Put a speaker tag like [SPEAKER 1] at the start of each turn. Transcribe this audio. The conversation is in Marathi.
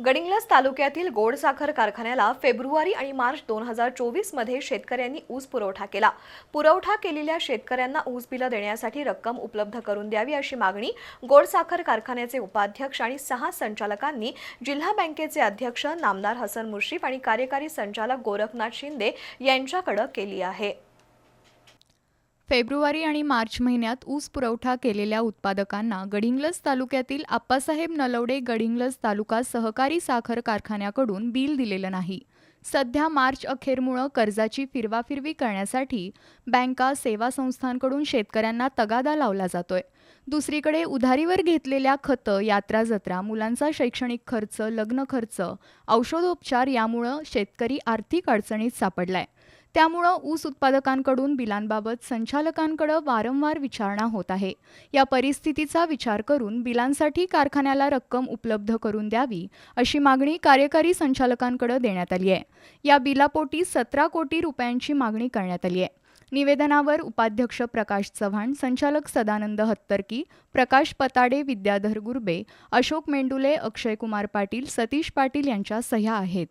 [SPEAKER 1] गडिंग्लज तालुक्यातील गोड साखर कारखान्याला फेब्रुवारी आणि मार्च दोन हजार चोवीसमध्ये शेतकऱ्यांनी ऊस पुरवठा केला. पुरवठा केलेल्या शेतकऱ्यांना ऊस बिलं देण्यासाठी रक्कम उपलब्ध करून द्यावी अशी मागणी गोड साखर कारखान्याचे उपाध्यक्ष आणि सहा संचालकांनी जिल्हा बँकेचे अध्यक्ष नामदार हसन मुश्रीफ आणि कार्यकारी संचालक गोरखनाथ शिंदे यांच्याकडे केली आहे.
[SPEAKER 2] फेब्रुवारी आणि मार्च महिन्यात ऊस पुरवठा केलेल्या उत्पादकांना गडिंग्लज तालुक्यातील आप्पासाहेब नलवडे गडिंग्लज तालुका सहकारी साखर कारखान्याकडून बिल दिलेलं नाही. सध्या मार्च अखेरमुळं कर्जाची फिरवाफिरवी करण्यासाठी बँका सेवा संस्थांकडून शेतकऱ्यांना तगादा लावला जातोय. दुसरीकडे उधारीवर घेतलेल्या खतं यात्रा जत्रा मुलांचा शैक्षणिक खर्च लग्न खर्च औषधोपचार यामुळं शेतकरी आर्थिक अडचणीत सापडलाय. त्यामुळं ऊस उत्पादकांकडून बिलांबाबत संचालकांकडे वारंवार विचारणा होत आहे. या परिस्थितीचा विचार करून बिलांसाठी कारखान्याला रक्कम उपलब्ध करून द्यावी अशी मागणी कार्यकारी संचालकांकडे देण्यात आली आहे. या बिलापोटी सतरा कोटी रुपयांची मागणी करण्यात आली आहे. निवेदनावर उपाध्यक्ष प्रकाश चव्हाण संचालक सदानंद हत्तरकी प्रकाश पताडे विद्याधर गुर्बे अशोक मेंडुले अक्षयकुमार पाटील सतीश पाटील यांच्या सह्या आहेत.